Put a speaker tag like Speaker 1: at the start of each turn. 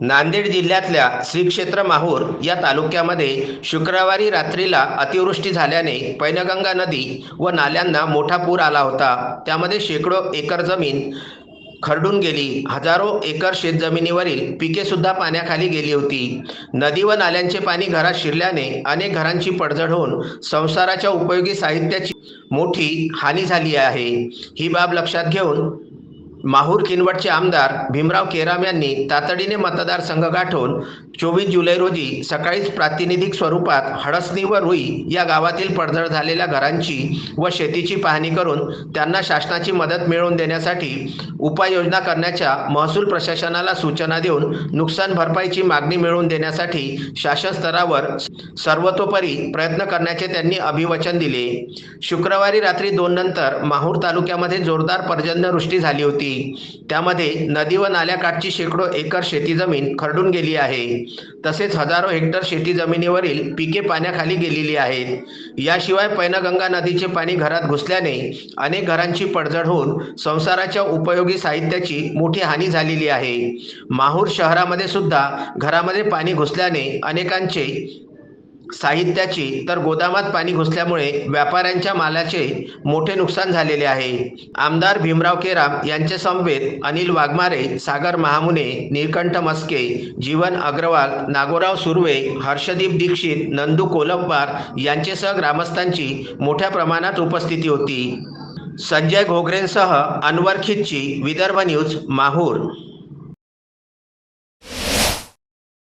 Speaker 1: नांदेड जिल्ह्यातल्या श्री क्षेत्र माहूर या तालुक्यामध्ये शुक्रवारी रात्रीला अतिवृष्टी झाल्याने पैनगंगा नदी व नाल्यांना मोठा पूर आला होता. त्यामध्ये शेकडो एकर जमीन खरडून गेली. हजारो एकर शेतजमिनीवरील पिके सुद्धा पाण्याखाली गेली होती. नदी व नाल्यांचे पाणी घरात शिरल्याने अनेक घरांची पडझड होऊन संसाराच्या उपयोगी साहित्याची मोठी हानी झाली आहे. ही बाब लक्षात घेऊन माहूर किनवटचे आमदार भीमराव केराम यांनी तातडीने मतदारसंघ गाठून चोवीस जुलै रोजी सकाळीच प्रातिनिधिक स्वरूपात हडसणी व रुई या गावातील पडझड झालेल्या घरांची व शेतीची पाहणी करून त्यांना शासनाची मदत मिळवून देण्यासाठी उपाययोजना करण्याच्या महसूल प्रशासनाला सूचना देऊन नुकसान भरपाईची मागणी मिळवून देण्यासाठी शासन स्तरावर सर्वतोपरी प्रयत्न करण्याचे त्यांनी अभिवचन दिले. शुक्रवारी रात्री दोन नंतर माहूर तालुक्यामध्ये जोरदार पर्जन्यवृष्टी झाली होती. त्यामध्ये नदी व नाल्याकाठची शेकडो एकर शेती जमीन खरडून गेली आहे. तसेच हजारो हेक्टर शेती जमिनीवरील पिके पाण्याखाली गेलेली आहेत. याशिवाय पैनगंगा नदीचे पाणी घरात घुसल्याने अनेक घरांची पडझड होऊन संसाराच्या उपयोगी साहित्याची मोठी हानी झालेली आहे. माहूर शहरामध्ये सुद्धा घरामध्ये पाणी घुसल्याने अनेकांचे साहित्याची तर गोदामात पाणी घुसल्यामुळे व्यापाऱ्यांच्या मालाचे मोठे नुकसान झालेले आहे. आमदार भीमराव केराम यांचे समवेत अनिल वाघमारे सागर महामुने नीलकंठ मस्के जीवन अग्रवाल नागोराव सुर्वे हर्षदीप दीक्षित नंदू कोलंबार यांचेसह ग्रामस्थांची मोठ्या प्रमाणात उपस्थिती होती. संजय घोगरेंसह अनवर खिच्ची विदर्भ न्यूज माहूर.